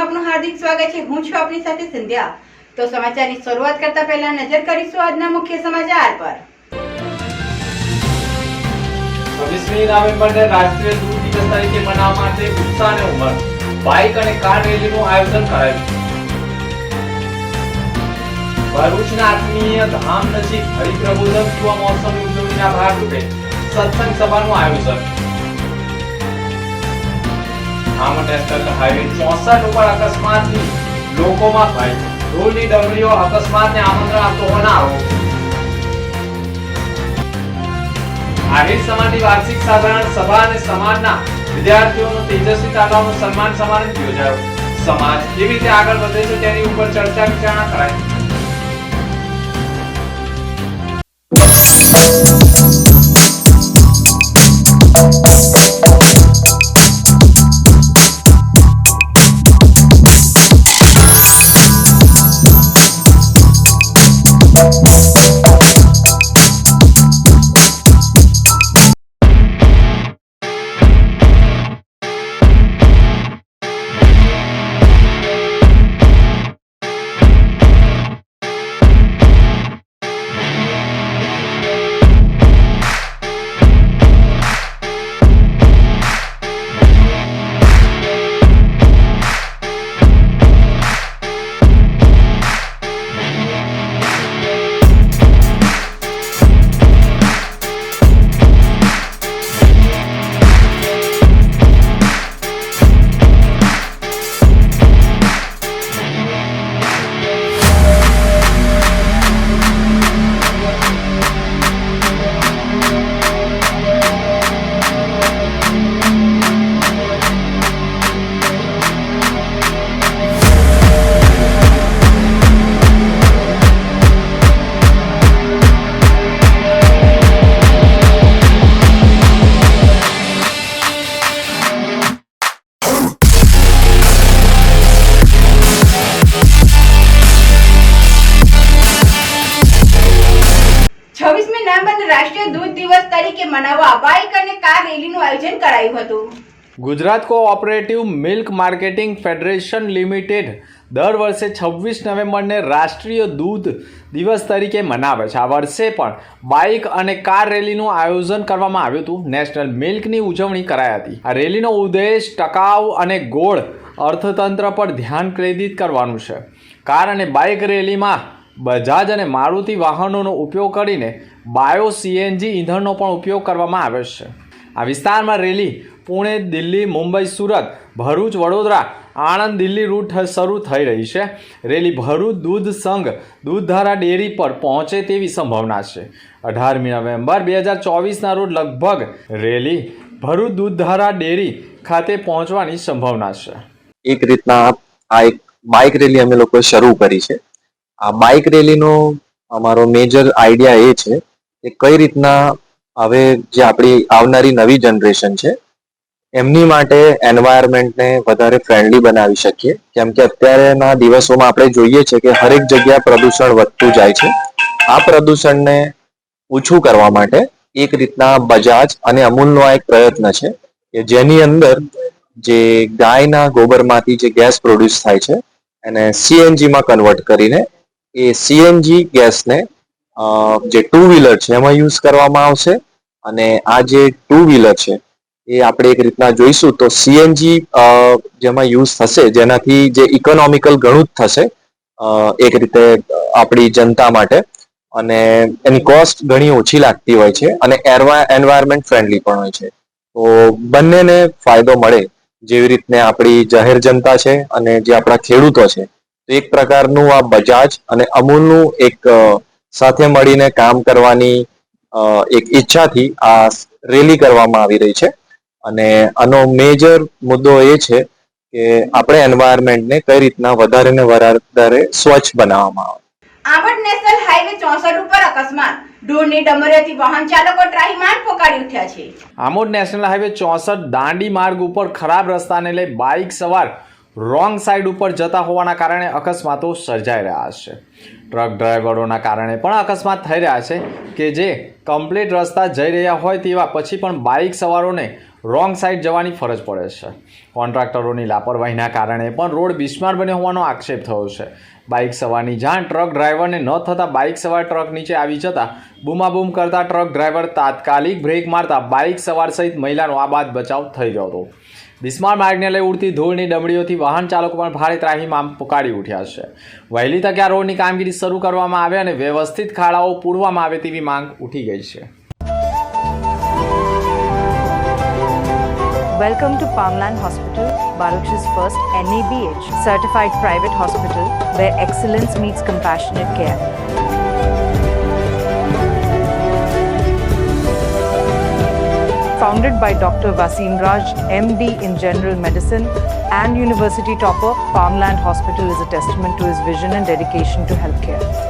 ન્યૂઝમાં આપનું હાર્દિક સ્વાગત છે. હું છું આપની સાથે સંધ્યા. તો સમાચારની શરૂઆત કરતા પહેલા નજર કરીશું આજના મુખ્ય સમાચાર પર. છવ્વીસમી નવેમ્બરને રાષ્ટ્રીય દૂધ દિવસ તરીકે મનાવવા માટે ઉત્સાહ ઉમંગ. બાઇક અને કાર રેલીનું આયોજન કરાયું. ભરૂચના આત્મીય ધામ નજીક હરિપ્રબોધન યુવા મહોત્સવની ઉજવણીના ભાગરૂપે સત્સંગ સભાનું આયોજન. આમ નેશનલ હાઈવે ચોસઠ ઉપર અકસ્માતની લોકોમાં ભય ઢોલની ડમરીઓ અકસ્માતને આમંત્રણ આપતો હોવાના આરોપ આહિર સમાજની વાર્ષિક સાધારણ સભા અને સમાજના વિદ્યાર્થીઓનો તેજસ્વી તાલાવનો સન્માન સમારંભ યોજાયો. સમાજ કેવી રીતે આગળ વધે છે તેની ઉપર ચર્ચા વિચારણા કરાઈ. છવ્વીસમી આયોજન હતું. Gujarat cooperative milk marketing federation limited દર વર્ષે છવ્વીસ નવેમ્બરને રાષ્ટ્રીય દૂધ દિવસ તરીકે મનાવે છે. આ વર્ષે પણ બાઇક અને કાર રેલીનું આયોજન કરવામાં આવ્યું હતું. નેશનલ મિલ્કની ઉજવણી કરાઈ હતી. આ રેલીનો ઉદ્દેશ ટકાઉ અને ગોળ અર્થતંત્ર પર ધ્યાન કેન્દ્રિત કરવાનું છે. કાર અને બાઇક રેલીમાં બજાજ અને મારુતિ વાહનોનો ઉપયોગ કરીને બાયો સીએનજી ઈંધણનો પણ ઉપયોગ કરવામાં આવ્યો છે. આ વિસ્તારમાં રેલી પુણે, દિલ્હી, મુંબઈ, સુરત, ભરૂચ, વડોદરા, આણંદ, દિલ્હી રૂટ શરૂ થઈ રહી છે. રેલી ભરૂચ દૂધ સંઘ દૂધધારા ડેરી પર પહોંચે તેવી સંભાવના છે. અઢારમી નવેમ્બર બે હજાર ચોવીસના રોજ લગભગ રેલી ભરૂચ દૂધધારા ડેરી ખાતે પહોંચવાની સંભાવના છે. એક રીતના આ એક બાઇક રેલી અમે લોકોએ શરૂ કરી છે. આ બાઇક રેલીનો અમારો મેજર આઈડિયા એ છે કે કઈ રીતના હવે જે આપણી આવનારી નવી જનરેશન છે, એમની માટે એન્વાયરમેન્ટને વધારે ફ્રેન્ડલી બનાવી શકીએ. કેમ કે અત્યારેના દિવસોમાં આપણે જોઈએ છે કે હરેક જગ્યા પ્રદૂષણ વધતું જાય છે. આ પ્રદૂષણને ઓછું કરવા માટે એક રીતના બજાજ અને અમૂલનો આ એક પ્રયત્ન છે કે જેની અંદર જે ગાયના ગોબરમાંથી જે ગેસ પ્રોડ્યુસ થાય છે, એને સીએનજીમાં કન્વર્ટ કરીને એ સીએનજી ગેસને જે ટુ વ્હીલર છે, એમાં યુઝ કરવામાં આવશે. અને આ જે ટુ વ્હીલર છે, એ આપણે એક રીતના જોઈશું તો સીએનજી જેમાં યુઝ થશે, જેનાથી જે ઇકોનોમિકલ ઘણું જ થશે એક રીતે આપણી જનતા માટે. અને એની કોસ્ટ ઘણી ઓછી લાગતી હોય છે અને એન્વાયરમેન્ટ ફ્રેન્ડલી પણ હોય છે. તો બંનેને ફાયદો મળે જેવી રીતને આપણી જાહેર જનતા છે અને જે આપણા ખેડૂતો છે. તો એક પ્રકારનું આ બજાજ અને અમૂલનું એક સાથે મળીને કામ કરવાની એક ઈચ્છાથી આ રેલી કરવામાં આવી રહી છે. અને આનો મેજર મુદ્દો એ છે કે આપણે એન્વાયરમેન્ટને કઈ રીતના વધારે ને વધારે સ્વચ્છ બનાવવામાં આવે. આંબટ નેશનલ હાઈવે ચોસઠ ઉપર અકસ્માત. ઢોરની ડમરીયાથી વાહન ચાલકો ત્રાહિમામ પોકારી ઉઠ્યા છે. આમોદ નેશનલ હાઈવે ચોસઠ દાંડી માર્ગ ઉપર ખરાબ રસ્તાને લઈ બાઇક સવાર રોંગ સાઈડ ઉપર જતા હોવાના કારણે અકસ્માતો સર્જાઈ રહ્યા છે. ટ્રક ડ્રાઈવરોના કારણે પણ અકસ્માત થઈ રહ્યા છે કે જે કમ્પ્લીટ રસ્તા જઈ રહ્યા હોય તેવા પછી પણ બાઇક સવારોને રોંગ સાઈડ જવાની ફરજ પડે છે. કોન્ટ્રાક્ટરોની લાપરવાહીના કારણે પણ રોડ બિસ્માર બન્યો હોવાનો આક્ષેપ થયો છે. બાઇક સવારની જાણ ટ્રક ડ્રાઈવરને ન થતાં બાઇક સવાર ટ્રક નીચે આવી જતાં બૂમાબૂમ કરતા ટ્રક ડ્રાઈવર તાત્કાલિક બ્રેક મારતા બાઇક સવાર સહિત મહિલાનો આ બાદ બચાવ થઈ ગયો હતો. બિસ્માર માર્ગને લઈ ઉડતી ધૂળની ડમડીઓથી વાહન ચાલકો પણ ભારે ત્રાહીમામ પુકારી ઉઠ્યા છે વહેલી તકે આ રોડની કામગીરી શરૂ કરવામાં આવે અને વ્યવસ્થિત ખાડાઓ પૂરવામાં આવે તેવી માંગ ઉઠી ગઈ છે Welcome to Palmland Hospital, Baruch's first NABH certified private hospital where excellence meets compassionate care. Founded by Dr. Vasim Raj, MD in General Medicine and University topper, Palmland Hospital is a testament to his vision and dedication to healthcare.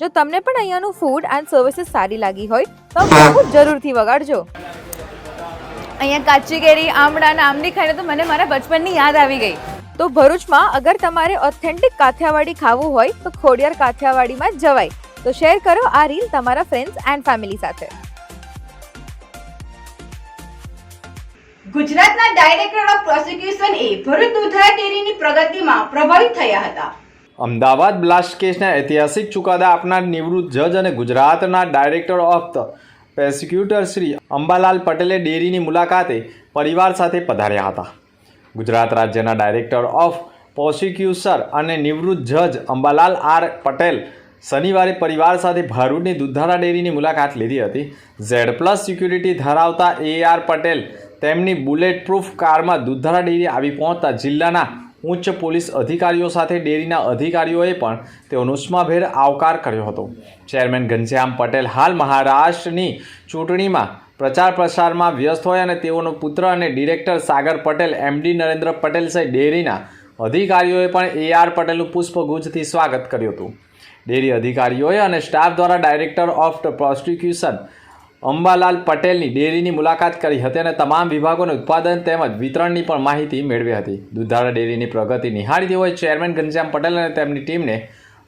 જો તમને પણ અહીંયાનું food and services સારી લાગી હોય તો બહુ જરૂરથી વગાડજો. અહીંયા કાચી કેરી આમળા અને આંબલી ખાઈને તો મને મારા બચપનની યાદ આવી ગઈ. તો ભરૂચમાં અગર તમારે ઓથેન્ટિક કાઠિયાવાડી ખાવું હોય તો ખોડિયાર કાઠિયાવાડીમાં જ જવાય. તો શેર કરો આ રીલ તમારા ફ્રેન્ડ્સ એન્ડ ફેમિલી સાથે. ગુજરાતના ડાયરેક્ટર ઓફ પ્રોસિક્યુશન એ ભરૂચ દૂધરા ડેરીની પ્રગતિમાં પ્રભાવિત થયા હતા. અમદાવાદ બ્લાસ્ટ કેસના ઐતિહાસિક ચુકાદા આપનાર નિવૃત્ત જજ અને ગુજરાતના director of the prosecutor Shri Ambalal પટેલે ડેરીની મુલાકાતે પરિવાર સાથે પધાર્યા હતા. ગુજરાત રાજ્યના ડાયરેક્ટર ઓફ પ્રોસિક્યુસર અને નિવૃત્ત જજ અંબાલાલ આર પટેલ શનિવારે પરિવાર સાથે ભારૂડની દુધારા ડેરીની મુલાકાત લીધી હતી. ઝેડ પ્લસ સિક્યુરિટી ધરાવતા એ આર પટેલ તેમની બુલેટ પ્રૂફ કારમાં દુધારા ડેરી આવી પહોંચતા જિલ્લાના ઉચ્ચ પોલીસ અધિકારીઓ સાથે ડેરીના અધિકારીઓએ પણ તેઓનો ઉષ્માભેર આવકાર કર્યો હતો. ચેરમેન ઘનશ્યામ પટેલ હાલ મહારાષ્ટ્રની ચૂંટણીમાં પ્રચાર પ્રસારમાં વ્યસ્ત હોય અને તેઓનો પુત્ર અને ડિરેક્ટર સાગર પટેલ, એમડી નરેન્દ્ર પટેલ સહિત ડેરીના અધિકારીઓએ પણ એ આર પટેલનું પુષ્પગુચ્છથી સ્વાગત કર્યું હતું. ડેરી અધિકારીઓએ અને સ્ટાફ દ્વારા director of the prosecution Ambalal પટેલની ડેરીની મુલાકાત કરી હતી અને તમામ વિભાગોને ઉત્પાદન તેમજ વિતરણની પણ માહિતી મેળવી હતી. દુધાળા ડેરીની પ્રગતિ નિહાળી તેઓએ ચેરમેન ઘનશ્યામ પટેલ અને તેમની ટીમને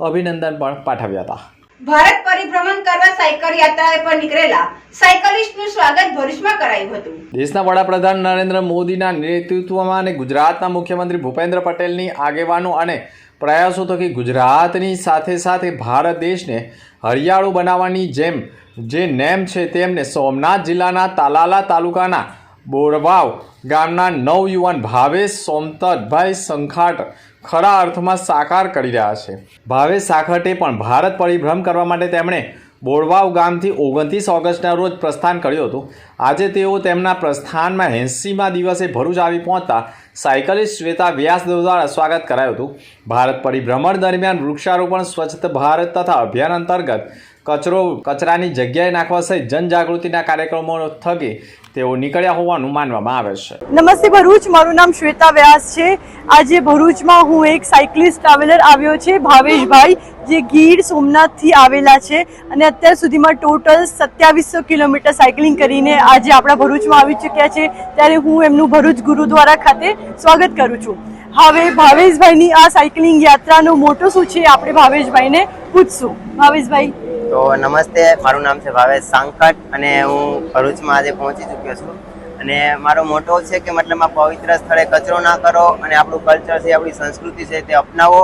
અભિનંદન પણ પાઠવ્યા હતા. ભારત પરિભ્રમણ કરવા સાયકલ યાત્રા પર નીકળેલા સાયકલિસ્ટનું સ્વાગત ભરૂચમાં કરાયું હતું. દેશના વડાપ્રધાન નરેન્દ્ર મોદીના નેતૃત્વમાં અને ગુજરાતના મુખ્યમંત્રી ભૂપેન્દ્ર પટેલની આગેવાનો અને પ્રયાસો થકી ગુજરાતની સાથે સાથે ભારત દેશને હરિયાળું બનાવવાની જેમ જે નેમ છે તેમને સોમનાથ જિલ્લાના તાલાલા તાલુકાના બોરવાવ ગામના નવયુવાન ભાવેશ સોમતભાઈ સંખાટ ખરા અર્થમાં સાકાર કરી રહ્યા છે. ભાવેશ સાખટે પણ ભારત પરિભ્રમ કરવા માટે તેમણે બોરવાવ ગામથી ઓગણત્રીસ ઓગસ્ટના રોજ પ્રસ્થાન કર્યું હતું. આજે તેઓ તેમના પ્રસ્થાનમાં એંસીમાં દિવસે ભરૂચ આવી પહોંચતા સાયકલિસ્ટ શ્વેતા વ્યાસ દ્વારા સ્વાગત કરાયું હતું. ભારત પરિભ્રમણ દરમિયાન વૃક્ષારોપણ, સ્વચ્છ ભારત તથા અભિયાન અંતર્ગત કચરો કચરાની જગ્યાએ નાખવા સહિત જનજાગૃતિના કાર્યક્રમો થકી તેઓ નીકળ્યા હોવાનું માનવામાં આવે છે. નમસ્તે ભરૂચ, મારું નામ શ્વેતા વ્યાસ છે. આજે ભરૂચમાં હું એક સાયકલિસ્ટ ટ્રાવેલર આવ્યો છે, ભાવેશભાઈ, જે ગીર સોમનાથથી આવેલા છે અને અત્યાર સુધીમાં ટોટલ સત્યાવીસો કિલોમીટર સાયકલિંગ કરીને આજે આપણા ભરૂચમાં આવી ચૂક્યા છે. ત્યારે હું એમનું ભરૂચ ગુરુદ્વારા ખાતે સ્વાગત કરું છું. હવે ભાવેશભાઈની આ સાયકલિંગ યાત્રાનો મોટો શું છે, આપણે ભાવેશભાઈને પૂછશું. ભાવેશભાઈ. તો નમસ્તે, મારું નામ છે ભાવેશ સાંકટ અને હું ભરૂચમાં આજે પહોંચી ચૂક્યો છું. અને મારો મોટો છે કે મતલબ આ પવિત્ર સ્થળે કચરો ના કરો અને આપણું કલ્ચર છે, આપણી સંસ્કૃતિ છે તે અપનાવો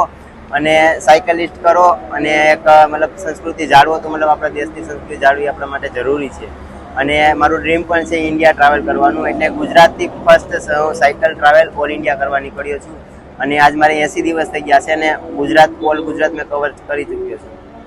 અને સાયકલિસ્ટ કરો અને એક મતલબ સંસ્કૃતિ જાળવો તો મતલબ આપણા દેશની સંસ્કૃતિ જાળવી આપણા માટે જરૂરી છે. અને મારું ડ્રીમ પણ છે ઇન્ડિયા ટ્રાવેલ કરવાનું, એટલે ગુજરાતથી first cycle travel all India કરવા નીકળ્યો છું. અને આજ મારે એંસી દિવસ થઈ ગયા છે અને ગુજરાત ઓલ ગુજરાત મેં કવર કરી ચૂક્યો છું.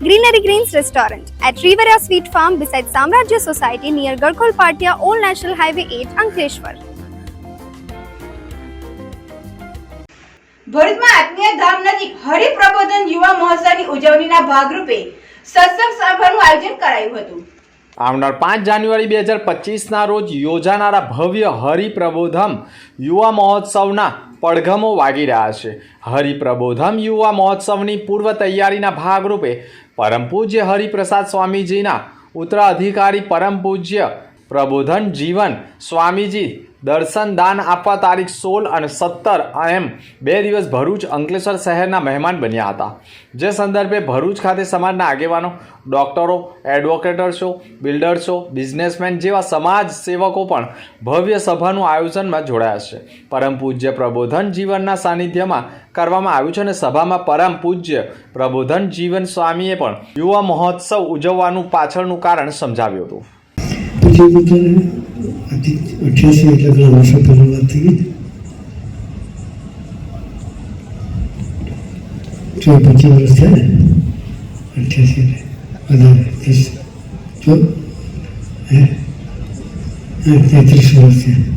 Greenery Greens Restaurant at Rivera Sweet Farm beside Samrajya Society near Garkol Patia, Old National Highway 8, Ankleshwar. ભરૂચમાં આત્મીય ધામ નજીક હરિપ્રબોધન યુવા મહોત્સવની ઉજવણીના ભાગરૂપે સત્સંગ સભાનું આયોજન કરાયું હતું આવનાર પાંચ જાન્યુઆરી બે હજાર પચીસના રોજ યોજાનારા ભવ્ય હરિપ્રબોધમ યુવા મહોત્સવના પડઘમો વાગી રહ્યા છે. હરિપ્રબોધમ યુવા મહોત્સવની પૂર્વ તૈયારીના ભાગરૂપે પરમ પૂજ્ય હરિપ્રસાદ સ્વામીજીના ઉત્તરાધિકારી પરમ પૂજ્ય પ્રબોધન જીવન. સ્વામીજી, દર્શન દાન આપવા તારીખ સોળ અને સત્તર એમ બે દિવસ ભરૂચ અંકલેશ્વર શહેરના મહેમાન બન્યા હતા. જે સંદર્ભે ભરૂચ ખાતે સમાજના આગેવાનો, ડોક્ટરો, એડવોકેટર્સો બિલ્ડર્સો બિઝનેસમેન જેવા સમાજ સેવકો પણ ભવ્ય સભાનું આયોજનમાં જોડાયા છે. પરમ પૂજ્ય પ્રબોધન જીવનના સાનિધ્યમાં કરવામાં આવ્યું છે અને સભામાં પરમ પૂજ્ય પ્રબોધન જીવન સ્વામીએ પણ યુવા મહોત્સવ ઉજવવાનું પાછળનું કારણ સમજાવ્યું હતું. પોતાને અઠ્યાસી એટલે ઘણા વર્ષો પહેલાં વાત થઈ જો પચીસ વર્ષ થયા ને અઠ્યાસી વધારે ત્રીસ જો હે તેત્રીસ વર્ષ થયા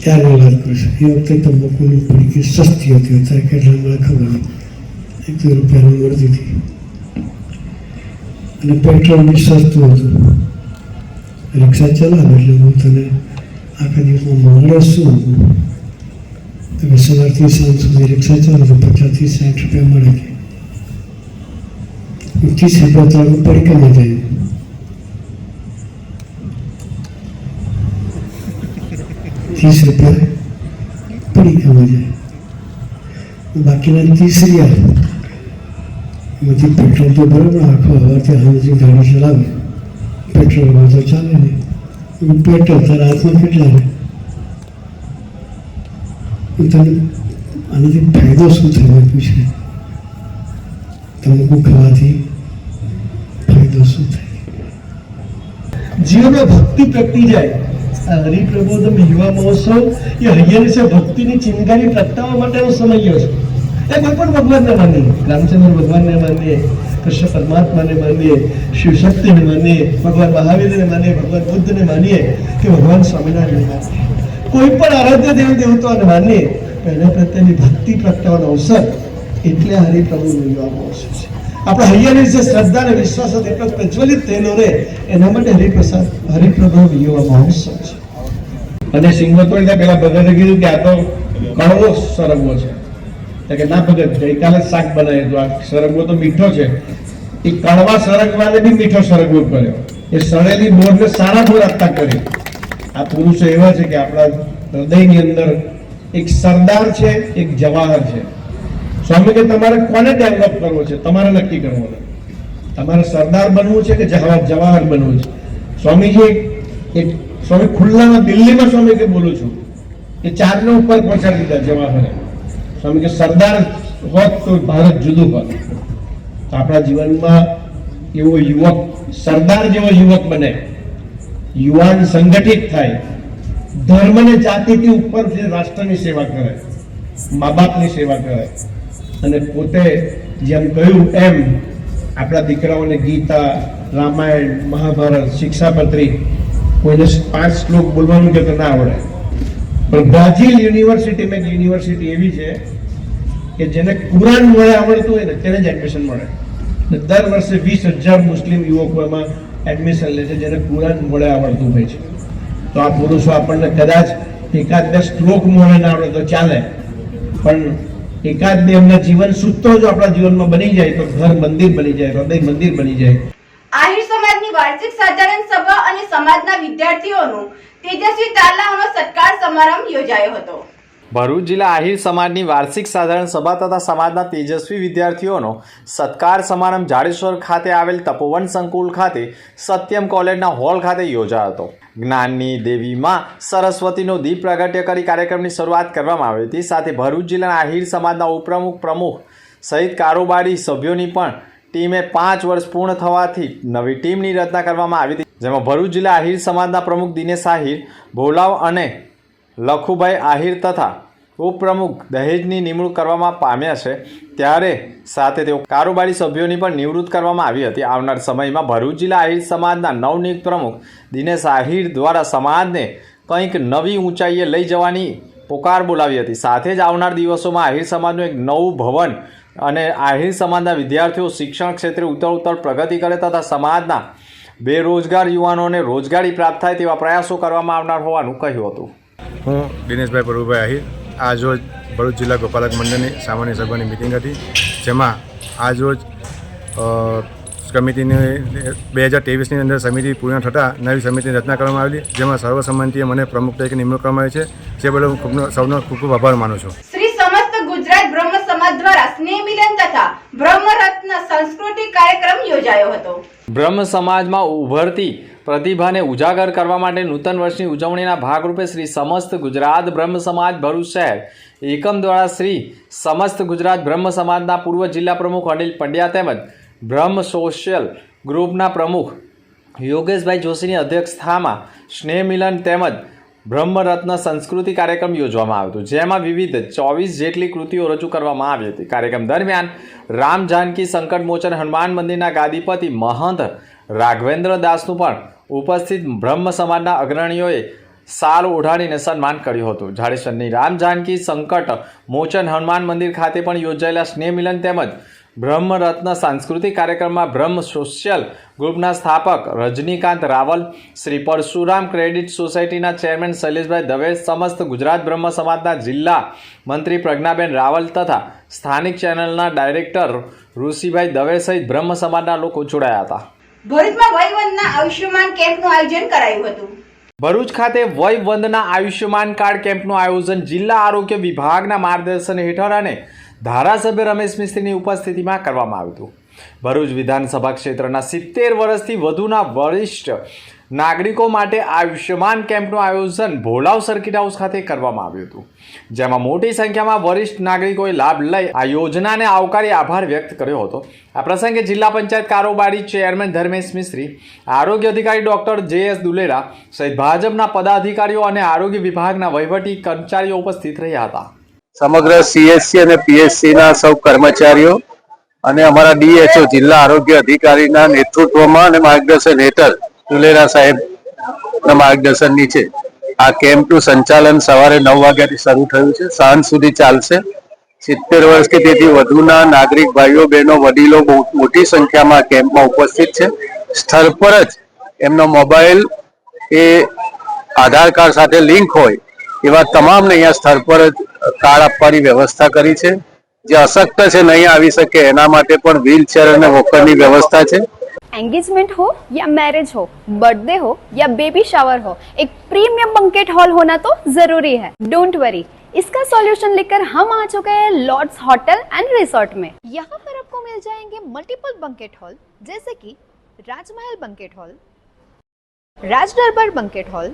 ત્યારે વાત કરું છું એ વખતે તંબાકુની પડીકી સસ્તી હતી, અત્યારે કેટલા મને ખબર. એક રૂપિયાની મળતી હતી. અને પેટ્રોલ બી સસ્તું હતું રિક્ષા ચલાવે એટલે હું તને આખા દિવસમાં મળે શું તમે સવારથી સાંજ સુધી રિક્ષા ચલાવો તો પચાસથી સાઠ રૂપિયા મળે કે? ત્રીસ રૂપિયા તારું પડીકામાં જાય. ત્રીસ રૂપિયા પડીકામાં જાય. બાકીના ત્રીસ રહ્યા એમાંથી પેટ્રોલ તો બરાબર આખો હવાથી હાલથી ગાડી ચલાવે. પેટ્રોલ વગર તો ચાલે નહીં. પેટ્રોલ તારા હાથમાં કેટલા રહે તને આનાથી ફાયદો શું થયો પૂછે? તમાકુ ખાવાથી ફાયદો જીવનમાં ભક્તિ પ્રગટી જાય. હરિપ્રબોધ યુવા મહોત્સવ એ હૈયાની છે ભક્તિની ચિંગારી પ્રગટાવવા માટેનો સમય છે. એ કોઈ પણ ભગવાનને માનીએ. રામચંદ્ર ભગવાનને માનીએ કૃષ્ણ પરમાત્માને માનીએ શિવશક્તિને માનીએ, ભગવાન મહાવીરને માનીએ, ભગવાન બુદ્ધને માનીએ કે ભગવાન સ્વામિનારાયણને માનીએ. કોઈ પણ આરાધ્ય દેવ દેવતાને માનીએ એના પ્રત્યેની ભક્તિ પ્રગટાવવાનો અવસર એટલે હરિપ્રભુનો યુવા મહોત્સવ છે. આપણા હૈયાની જે શ્રદ્ધા અને વિશ્વાસ હતો, એટલો પ્રજ્વલિત થયેલો રહે, એના માટે હરિપ્રસાદ, હરિપ્રભુ યુવા મહોત્સવ છે. અને સિંહ ને પેલા ભગતે કીધું કે આ તો કડવો સરગવો છે. કે ના ભગત, ગઈકાલે શાક બનાવ્યું હતું. આ સરગવો તો મીઠો છે. એ કડવા સરગવાને બી મીઠો સરગવો કર્યો એ સળેલી બોરને સારા બોર આપતા કરી. આ પુરુષો એવા છે કે આપણા હૃદયની અંદર એક સરદાર છે, એક જવાહર છે. સ્વામી કે તમારે કોને ડેવલપ કરવો છે? તમારે નક્કી કરવો તમારે સરદાર બનવું છે કે જવા, જવાહર બનવું છે? સ્વામીજી, એક સ્વામી ખુલ્લામાં દિલ્હીમાં સ્વામી કે બોલું છું કે ચારને ઉપર પહોંચાડી દીધા જવાહરે. સ્વામી કે સરદાર હોત તો ભારત જુદું હોત. તો આપણા જીવનમાં એવો યુવક, સરદાર જેવો યુવક બને. યુવાન સંગઠિત થાય. ધર્મને જાતિથી ઉપરથી રાષ્ટ્રની સેવા કરે મા બાપની સેવા કરે, અને પોતે જેમ કહ્યું એમ આપણા દીકરાઓને ગીતા, રામાયણ, મહાભારત, શિક્ષાપત્રી કોઈને પાંચ શ્લોક બોલવાનું કે ના આવડે. બ્રાઝિલ યુનિવર્સિટીમાં એક યુનિવર્સિટી એવી છે કે જેને કુરાન મળે, આવડતું હોય ને તેને જ એડમિશન મળે. ને દર વર્ષે વીસ હજાર મુસ્લિમ યુવકો એમાં એડમિશન લે છે, જેને કુરાન મળે, આવડતું હોય છે. તો આ પુરુષો આપણને કદાચ એકાદ બે શ્લોક મળે ના આવડે તો ચાલે. પણ એકાદ બે એમના જીવન સૂત્રો જો આપણા જીવનમાં બની જાય, તો ઘર મંદિર બની જાય, હૃદય મંદિર બની જાય. આહિર સમાજની વાર્ષિક સાધારણ સભા અને સમાજના વિદ્યાર્થીઓનું તેજસ્વી તારલાઓનો સત્કાર સમારંભ યોજાયો હતો. ભરૂચ જિલ્લા આહિર સમાજની વાર્ષિક સાધારણ સભા તથા સમાજના તેજસ્વી વિદ્યાર્થીઓનો સત્કાર સમારંભ જાડેશ્વર ખાતે આવેલ તપોવન સંકુલ ખાતે સત્યમ કોલેજના હોલ ખાતે યોજાયો હતો. જ્ઞાનની દેવીમાં સરસ્વતીનો દીપ પ્રાગટ્ય કરી કાર્યક્રમની શરૂઆત કરવામાં આવી હતી. સાથે ભરૂચ જિલ્લાના આહિર સમાજના ઉપપ્રમુખ પ્રમુખ સહિત કારોબારી સભ્યોની પણ ટીમે પાંચ વર્ષ પૂર્ણ થવાથી નવી ટીમની રચના કરવામાં આવી હતી. જેમાં ભરૂચ જિલ્લા આહિર સમાજના પ્રમુખ દિનેશ આહિર, ભોલાવ અને લખુભાઈ આહિર તથા ઉપપ્રમુખ દહેજની નિમણૂક કરવામાં પામ્યા છે. ત્યારે સાથે તેઓ કારોબારી સભ્યોની પણ નિવૃત્ત કરવામાં આવી હતી. આવનાર સમયમાં ભરૂચ જિલ્લા આહિર સમાજના નવનિયુક્ત પ્રમુખ દિનેશ આહિર દ્વારા સમાજને કંઈક નવી ઊંચાઈએ લઈ જવાની પોકાર બોલાવી હતી. સાથે જ આવનાર દિવસોમાં આહિર સમાજનું એક નવું ભવન અને આહિર સમાજના વિદ્યાર્થીઓ શિક્ષણ ક્ષેત્રે ઉત્તર ઉત્તર પ્રગતિ કરે તથા સમાજના બેરોજગાર યુવાનોને રોજગારી પ્રાપ્ત થાય તેવા પ્રયાસો કરવામાં આવનાર હોવાનું કહ્યું હતું. હું દિનેશભાઈ પ્રભુભાઈ આહિર. આજરોજ ભરૂચ જિલ્લા ગોપાલક મંડળની સામાન્ય સભાની મિટિંગ હતી, જેમાં આજરોજ સમિતિની, બે હજાર ત્રેવીસની અંદર સમિતિ પૂર્ણ થતાં નવી સમિતિની રચના કરવામાં આવેલી, જેમાં સર્વસંમતિએ મને પ્રમુખ તરીકે નિમણૂક કરવામાં આવી છે. જે બદલ હું ખૂબ સૌનો ખૂબ ખૂબ આભાર માનું છું. બ્રહ્મ દ્વારા સ્નેહ મિલન તથા બ્રહ્મરત્ન સાંસ્કૃતિક કાર્યક્રમ યોજાયો હતો. બ્રહ્મ સમાજમાં ઉભરતી પ્રતિભાને ઉજાગર કરવા માટે નૂતન વર્ષની ઉજવણીના ભાગરૂપે શ્રી સમસ્ત ગુજરાત બ્રહ્મ સમાજ ભરૂચ શહેર, એકમ દ્વારા શ્રી સમસ્ત ગુજરાત બ્રહ્મ સમાજના પૂર્વ જિલ્લા પ્રમુખ અનિલ પંડ્યા તેમજ બ્રહ્મ સોશિયલ ગ્રુપના પ્રમુખ યોગેશભાઈ જોશીની અધ્યક્ષતામાં સ્નેહ મિલન તેમજ બ્રહ્મરત્ન સંસ્કૃતિ કાર્યક્રમ યોજવામાં આવ્યો હતો, જેમાં વિવિધ ચોવીસ જેટલી કૃતિઓ રજૂ કરવામાં આવી હતી. કાર્યક્રમ દરમિયાન રામ જાનકી સંકટ મોચન, હનુમાન મંદિરના ગાદીપતિ મહંત રાઘવેન્દ્ર દાસનું પણ ઉપસ્થિત બ્રહ્મ સમાજના અગ્રણીઓએ સાલ ઓઢાડીને સન્માન કર્યું હતું. જાડેશ્વરની રામ જાનકી, સંકટ મોચન, હનુમાન મંદિર ખાતે પણ યોજાયેલા સ્નેહ મિલન તેમજ બ્રહ્મ રત્ન સાંસ્કૃતિક કાર્યક્રમમાં બ્રહ્મ સોશિયલ ગ્રુપના સ્થાપક રજનીકાંત રાવલ શ્રી પરશુરામ ક્રેડિટ સોસાયટીના ચેરમેન શૈલેષભાઈ દવે સમસ્ત ગુજરાત બ્રહ્મ સમાજના જિલ્લા મંત્રી પ્રજ્ઞાબેન રાવલ તથા સ્થાનિક ચેનલના ડાયરેક્ટર ઋષિભાઈ દવે સહિત બ્રહ્મ સમાજના લોકો જોડાયા હતા. ભરૂચમાં વયવંદના આયુષ્યમાન કેમ્પનું આયોજન કરાયું હતું. ભરૂચ ખાતે વય વંદના આયુષ્યમાન કાર્ડ કેમ્પનું આયોજન જિલ્લા આરોગ્ય વિભાગના માર્ગદર્શન હેઠળ અને ધારાસભ્ય રમેશ મિસ્ત્રીની ઉપસ્થિતિમાં કરવામાં આવ્યું હતું. ભરૂચ વિધાનસભા ક્ષેત્રના સિત્તેર વર્ષથી વધુના વરિષ્ઠ નાગરિકો માટે આયુષ્યમાન કેમ્પનું આયોજન ભોલાવ સર્કિટ હાઉસ ખાતે કરવામાં આવ્યું હતું. જેમાં મોટી સંખ્યામાં વરિષ્ઠ નાગરિકોએ લાભ લઈ આ યોજનાને આવકારી આભાર વ્યક્ત કર્યો હતો. આ પ્રસંગે જિલ્લા પંચાયત કારોબારી ચેરમેન ધર્મેશ મિસ્ત્રી, આરોગ્ય અધિકારી ડોક્ટર જે એસ દુલેરા સહિત ભાજપના પદાધિકારીઓ અને આરોગ્ય વિભાગના વહીવટી કર્મચારીઓ ઉપસ્થિત રહ્યા હતા. સમગ્ર સીએસસી અને પીએસસી ના સૌ કર્મચારીઓ અને અમારા ડીએચઓ જિલ્લા આરોગ્ય અધિકારીના નેતૃત્વમાં અને માર્ગદર્શન હેઠળ દુલેરા સાહેબના માર્ગદર્શન નીચે આ કેમ્પનું સંચાલન સવારે નવ વાગ્યાથી શરૂ થયું છે. સાંજ સુધી ચાલશે. સિત્તેર વર્ષ કે તેથી વધુના નાગરિક ભાઈઓ, બહેનો, વડીલો મોટી સંખ્યામાં કેમ્પમાં ઉપસ્થિત છે. સ્થળ પર જ એમનો મોબાઈલ એ આધાર કાર્ડ સાથે લિંક હોય એવા તમામને અહીંયા સ્થળ પર જ કાર્ડ આપવાની વ્યવસ્થા કરી છે જે અશક્ત છે નહીં આવી શકે એના માટે પણ વ્હીલચેર અને વોકરની વ્યવસ્થા છે एंगेजमेंट हो या मैरिज हो बर्थडे हो या बेबी शावर हो एक प्रीमियम बंकेट हॉल होना तो जरूरी है डोंट वरी इसका सॉल्यूशन लेकर हम आ चुके हैं लॉर्ड्स होटल एंड रिसोर्ट में यहाँ पर आपको मिल जाएंगे मल्टीपल बंकेट हॉल जैसे कि राजमहल बंकेट हॉल राज दरबार बंकेट हॉल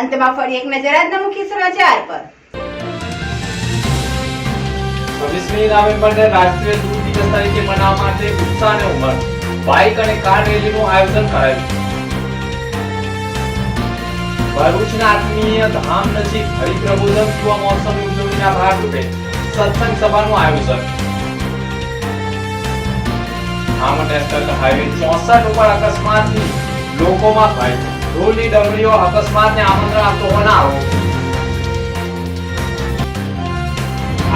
અંતમાં ફરી એક નજર આજના મુખ્ય સમાચાર પર. છવ્વીસમી નવેમ્બરને રાષ્ટ્રીય દૂધ દિવસ તરીકે મનાવવા માટે ઉત્સાહ અને ઉમર બાઇક અને કાર રેલીનું આયોજન કરાયું. ભરૂચના આત્મીય ધામ નજીક હરિપ્રબોધન યુવા મહોત્સવની ઉજવણીના ભાગરૂપે સત્સંગ સભાનું આયોજન. આમ નેશનલ હાઈવે ચોસઠ ઉપર અકસ્માતથી લોકોમાં ભય. રોલી ડમરીઓ અકસ્માતને આમંત્રણ આપતો હોવાનો આરોપ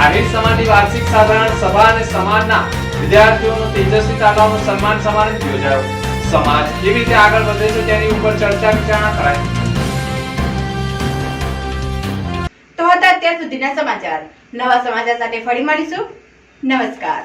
આહિર સમાજની વાર્ષિક સાધારણ સભા અને સમાજના વિદ્યાર્થીઓનો તેજસ્વી તાલાવનો સન્માન સમારંભ યોજાયો. સમાજ કેવી રીતે આગળ વધે છે તેની ઉપર ચર્ચા વિચારણા કરાય તો હતા અત્યાર સુધીના સમાચાર. નવા સમાચાર સાથે ફરી મળીશું. નમસ્કાર.